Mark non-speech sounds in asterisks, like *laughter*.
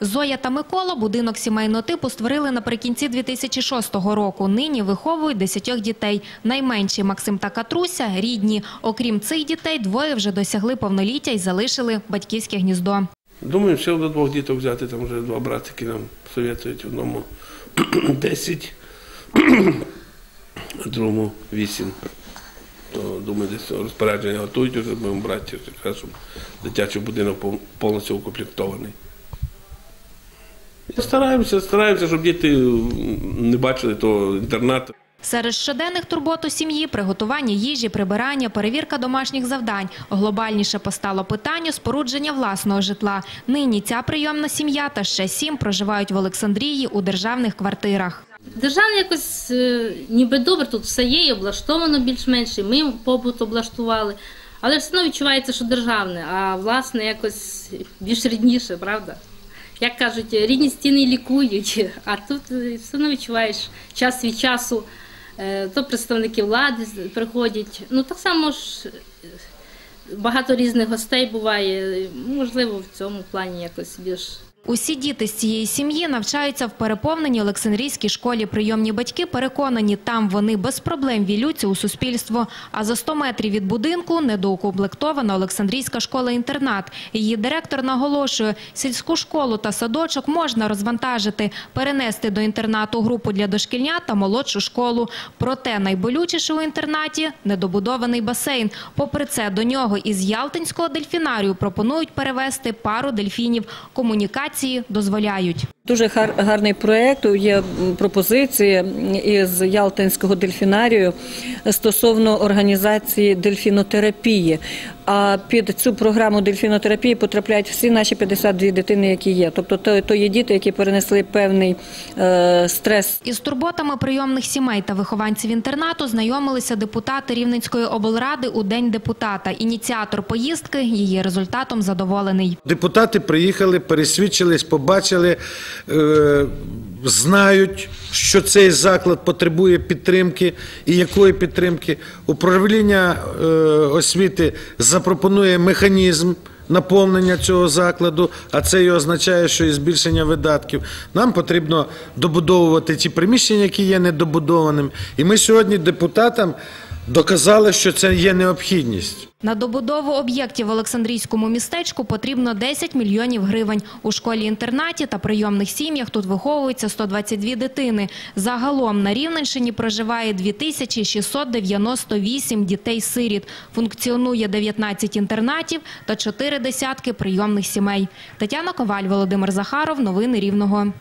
Зоя та Микола будинок сімейного типу створили наприкінці 2006 року. Нині виховують десятьох дітей. Найменші Максим та Катруся рідні. Окрім цих дітей, двоє вже досягли повноліття і залишили батьківське гніздо. Думаю, ще до двох діток взяти, там вже два братики нам совєтують, одному *clears throat* 10, *clears throat* другому 8. То, думаю, десь розпорядження готують, вже будемо брати, щоб дитячий будинок пов- повністю укомплектований. Стараємося, стараємося, щоб діти не бачили того інтернату. Серед щоденних турбот у сім'ї – приготування їжі, прибирання, перевірка домашніх завдань. Глобальніше постало питання спорудження власного житла. Нині ця прийомна сім'я та ще сім проживають в Олександрії у державних квартирах. Держава якось е, ніби добре, тут все є, і облаштовано більш-менш, і ми побут облаштували. Але все одно відчувається, що державне, а власне якось більш рідніше, правда? Як кажуть, рідні стіни лікують, а тут е, все одно відчуваєш час від часу, е, то представники влади приходять. Ну так само ж е, багато різних гостей буває. Можливо, в цьому плані якось більш Усі діти з цієї сім'ї навчаються в переповненій Олександрійській школі. Прийомні батьки переконані, там вони без проблем вілються у суспільство. А за 100 метрів від будинку недоукомплектована Олександрійська школа-інтернат. Її директор наголошує, сільську школу та садочок можна розвантажити, перенести до інтернату групу для дошкільнят та молодшу школу. Проте найболючіше у інтернаті – недобудований басейн. Попри це, до нього із Ялтинського дельфінарію пропонують перевезти пару дельфінів. Комунікації дозволяють. Дуже гар- гарний проєкт, є пропозиції із Ялтинського дельфінарію стосовно організації дельфінотерапії. А під цю програму дельфінотерапії потрапляють всі наші 52 дитини, які є. Тобто то, то є діти, які перенесли певний е, стрес Із турботами прийомних сімей та вихованців інтернату знайомилися депутати Рівненської облради у День депутата. Ініціатор поїздки її результатом задоволений. Депутати приїхали, пересвідчились, побачили, знають, що цей заклад потребує підтримки і якої підтримки. Управління е, освіти запропонує механізм. Наповнення цього закладу, а це і означає, що і збільшення видатків. Нам потрібно добудовувати ті приміщення, які є недобудованими. І ми сьогодні депутатам доказали, що це є необхідність. На добудову об'єктів в Олександрійському містечку потрібно 10 мільйонів гривень. У школі-інтернаті та прийомних сім'ях тут виховуються 122 дитини. Загалом на Рівненщині проживає 2698 дітей-сиріт. Функціонує 19 інтернатів та 4 десятки прийомних сімей. Тетяна Коваль, Володимир Захаров. Новини Рівного.